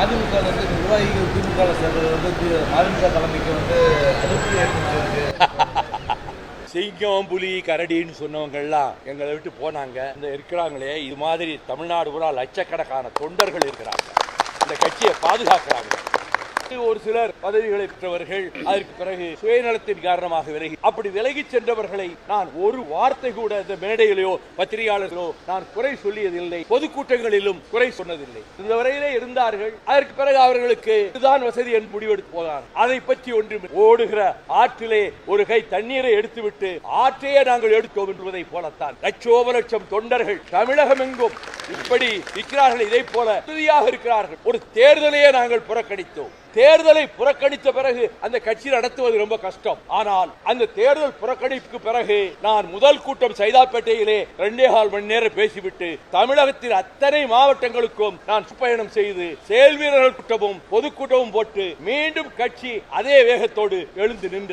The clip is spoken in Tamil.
அதிமுக வந்து நிர்வாகிகள் திமுக சேர்ந்தது வந்து அதிமுக தலைமைக்கு வந்து அதிருப்தி ஏற்படுத்தியிருக்கு சிங்கம் புலி கரடின்னு சொன்னவங்கெல்லாம் எங்களை விட்டு போனாங்க. இந்த இருக்கிறாங்களே இது மாதிரி தமிழ்நாடு பூரா லட்சக்கணக்கான தொண்டர்கள் இருக்கிறாங்க. இந்த கட்சியை பாதுகாக்கிறாங்க. ஒரு சிலர் பதவிகளை பெற்றவர்கள் அதற்கு பிறகு சுயநலத்தின் காரணமாக விலகி அப்படி விலகி சென்றவர்களை நான் ஒரு வார்த்தை கூட இந்த மேடையிலோ பத்திரிகையாளர்களோ நான் குறை சொல்லியதில்லை. பொதுக்கூட்டங்களிலும் குறை சொன்னதில்லை. இந்த வரையிலே இருந்தார்கள். அதற்கு பிறகு அவர்களுக்கு இதுதான் வசதி என்று முடிவெடுத்து போனார். அதை பற்றி ஒன்றும் ஓடுகிற ஆற்றிலே ஒரு கை தண்ணீரை எடுத்துவிட்டு ஆற்றையே நாங்கள் எடுத்தோம் என்பதை போலத்தான். லட்சோப லட்சம் தொண்டர்கள் தமிழகம் எங்கும் இப்படி இருக்கிறார்கள் இதை போல உறுதியாக இருக்கிறார்கள். ஒரு தேர்தலையே நாங்கள் புறக்கணித்தோம். தேர்தலை புறக்கணித்த பிறகு அந்த கட்சியை நடத்துவது ரொம்ப கஷ்டம். ஆனால் அந்த தேர்தல் புறக்கணிப்புக்கு பிறகு நான் முதல் கூட்டம் சைதாப்பேட்டையிலே ரெண்டே கால் மணி நேரம் பேசிவிட்டு தமிழகத்தின் அத்தனை மாவட்டங்களுக்கும் நான் சுப்பயணம் செய்து செயல் வீரர்கள் கூட்டமும் பொதுக்கூட்டமும் போட்டு மீண்டும் கட்சி அதே வேகத்தோடு எழுந்து நின்றது.